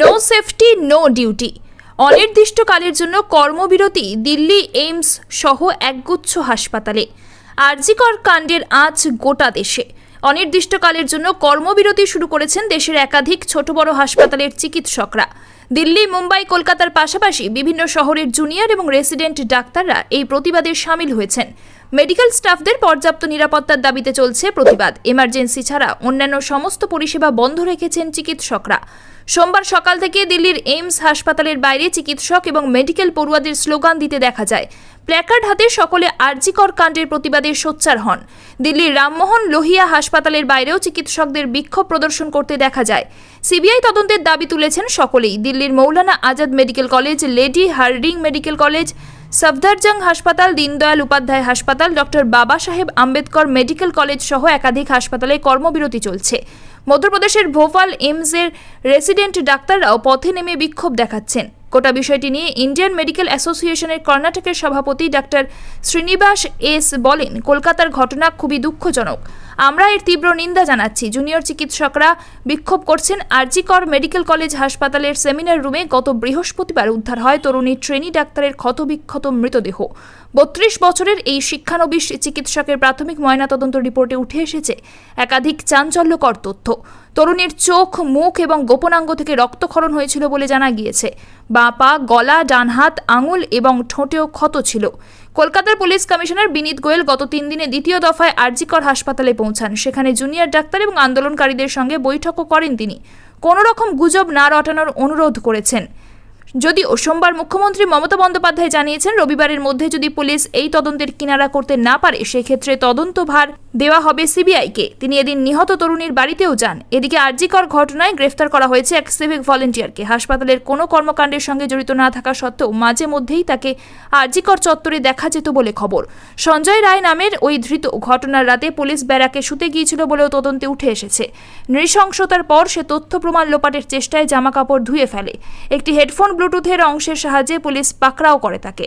No safety no duty অনির্দিষ্টকালের জন্য কর্মবিরতি দিল্লি, এইমস সহ একগুচ্ছ হাসপাতালে। আরজিকর কাণ্ডের আজ গোটা দেশে। অনির্দিষ্টকালের জন্য কর্মবিরতি শুরু করেছেন দেশের একাধিক ছোট বড় হাসপাতালের চিকিৎসকরা। দিল্লি, মুম্বাই, কলকাতার পাশাপাশি বিভিন্ন শহরের জুনিয়র এবং রেসিডেন্ট ডাক্তাররা এই প্রতিবাদে সামিল হয়েছেন। মেডিকেল স্টাফদের পর্যাপ্ত নিরাপত্তার দাবিতে চলছে প্রতিবাদ। এমার্জেন্সি ছাড়া অন্যান্য সমস্ত পরিষেবা বন্ধ রেখেছেন চিকিৎসকরা। সোমবার সকাল থেকে দিল্লির এইমস হাসপাতালের বাইরে চিকিৎসক এবং মেডিকেল পড়ুয়াদের স্লোগান দিতে দেখা যায়। প্ল্যাকার্ড হাতে সকলে আরজিকর কাণ্ডের প্রতিবাদে সোচ্চার হন। দিল্লির রামমোহন লোহিয়া হাসপাতালের বাইরেও চিকিৎসকদের বিক্ষোভ প্রদর্শন করতে দেখা যায়। সিবিআই তদন্তের দাবি তুলেছেন সকলেই। দিল্লির Maulana Azad medical college, lady Hardinge medical college Safdarjung হাসপাতাল, দীনদয়াল উপাধ্যায় হাসপাতাল, ডক্টর বাবা সাহেব আম্বেদকর মেডিকেল কলেজ সহ একাধিক হাসপাতালে কর্মবিরতি চলছে। মধ্যপ্রদেশের ভোপাল এইমসের রেসিডেন্ট ডাক্তাররাও পথে নেমে বিক্ষোভ দেখাচ্ছেন। গোটা বিষয়টি নিয়ে ইন্ডিয়ান মেডিকেল অ্যাসোসিয়েশনের কর্ণাটকের সভাপতি ডাক্তার শ্রীনিবাস এস বলেন, কলকাতার ঘটনা খুবই দুঃখজনক। আমরা এর তীব্র নিন্দা জানাচ্ছি। জুনিয়র চিকিৎসকরা বিক্ষোভ করছেন। আরজিকর মেডিকেল কলেজ হাসপাতালের সেমিনার রুমে গত বৃহস্পতিবার উদ্ধার হয় তরুণী ট্রেনি ডাক্তারের ক্ষতবিক্ষত মৃতদেহ। বত্রিশ বছরের এই শিক্ষানবিশ চিকিৎসকের প্রাথমিক ময়নাতদন্ত রিপোর্টে উঠে এসেছে একাধিক চাঞ্চল্যকর তথ্য। তরুণীর চোখ, মুখ এবং গোপনাঙ্গ থেকে রক্তক্ষরণ হয়েছিল বলে জানা গিয়েছে। বাঁ পা, গলা, ডান হাত, আঙুল এবং ঠোঁটেও ক্ষত ছিল। কলকাতার পুলিশ কমিশনার বিনীত গোয়েল গত তিন দিনে দ্বিতীয় দফায় আরজিকর হাসপাতালে পৌঁছান। সেখানে জুনিয়র ডাক্তার এবং আন্দোলনকারীদের সঙ্গে বৈঠকও করেন তিনি। কোনো রকম গুজব না রটানোর অনুরোধ করেছেন। যদিও সোমবার মুখ্যমন্ত্রী মমতা বন্দ্যোপাধ্যায় জানিয়েছেন রবিবারের মধ্যে যদি পুলিশ এই তদন্তের কিনারা করতে না পারে, সেক্ষেত্রে তদন্তভার দেওয়া হবে সিবিআইকে। তিনি এদিন নিহত তরুণীর বাড়িতেও যান। এদিকে আরজিকর ঘটনায় গ্রেফতার করা হয়েছে এক সিভিক ভলেন্টিয়ারকে। হাসপাতালের কোনো কর্মকাণ্ডের সঙ্গে জড়িত না থাকা সত্ত্বেও মাঝে মধ্যেই তাকে আরজিকর চত্বরে দেখা যেত বলে খবর। সঞ্জয় রায় নামের ওই ধৃত ঘটনার রাতে পুলিশ ব্যারাকে শুতে গিয়েছিল বলেও তদন্তে উঠে এসেছে। নৃশংসতার পর সে তথ্য প্রমাণ লোপাটের চেষ্টায় জামাকাপড় ধুয়ে ফেলে। একটি হেডফোন ব্লুটুথের অংশের সাহায্যে পুলিশ পাকড়াও করে তাকে।